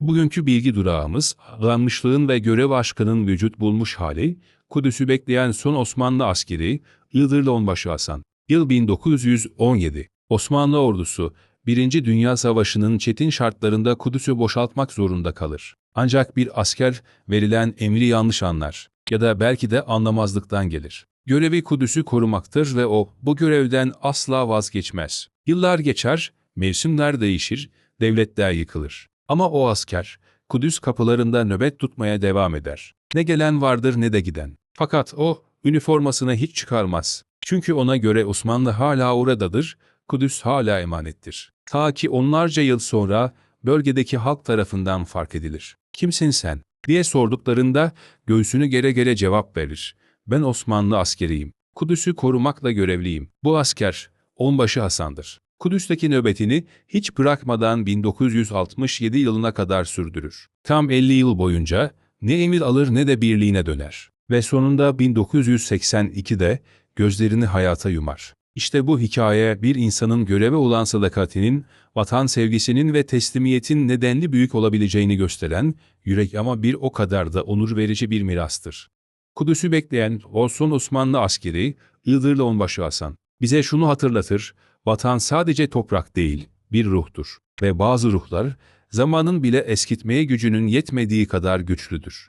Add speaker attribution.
Speaker 1: Bugünkü bilgi durağımız, adanmışlığın ve görev aşkının vücut bulmuş hali, Kudüs'ü bekleyen son Osmanlı askeri, Iğdırlı Onbaşı Hasan. Yıl 1917. Osmanlı ordusu, Birinci Dünya Savaşı'nın çetin şartlarında Kudüs'ü boşaltmak zorunda kalır. Ancak bir asker verilen emri yanlış anlar ya da belki de anlamazlıktan gelir. Görevi Kudüs'ü korumaktır ve o bu görevden asla vazgeçmez. Yıllar geçer, mevsimler değişir, devletler yıkılır. Ama o asker, Kudüs kapılarında nöbet tutmaya devam eder. Ne gelen vardır ne de giden. Fakat o, üniformasını hiç çıkarmaz. Çünkü ona göre Osmanlı hala oradadır, Kudüs hala emanettir. Ta ki onlarca yıl sonra bölgedeki halk tarafından fark edilir. Kimsin sen? diye sorduklarında göğsünü gere gere cevap verir. Ben Osmanlı askeriyim. Kudüs'ü korumakla görevliyim. Bu asker, onbaşı Hasan'dır. Kudüs'teki nöbetini hiç bırakmadan 1967 yılına kadar sürdürür. Tam 50 yıl boyunca ne emir alır ne de birliğine döner. Ve sonunda 1982'de gözlerini hayata yumar. İşte bu hikaye bir insanın göreve olan sadakatinin, vatan sevgisinin ve teslimiyetin nedenli büyük olabileceğini gösteren, yürek ama bir o kadar da onur verici bir mirastır. Kudüs'ü bekleyen o son Osmanlı askeri, Iğdırlı Onbaşı Hasan, bize şunu hatırlatır, vatan sadece toprak değil, bir ruhtur ve bazı ruhlar, zamanın bile eskitmeye gücünün yetmediği kadar güçlüdür.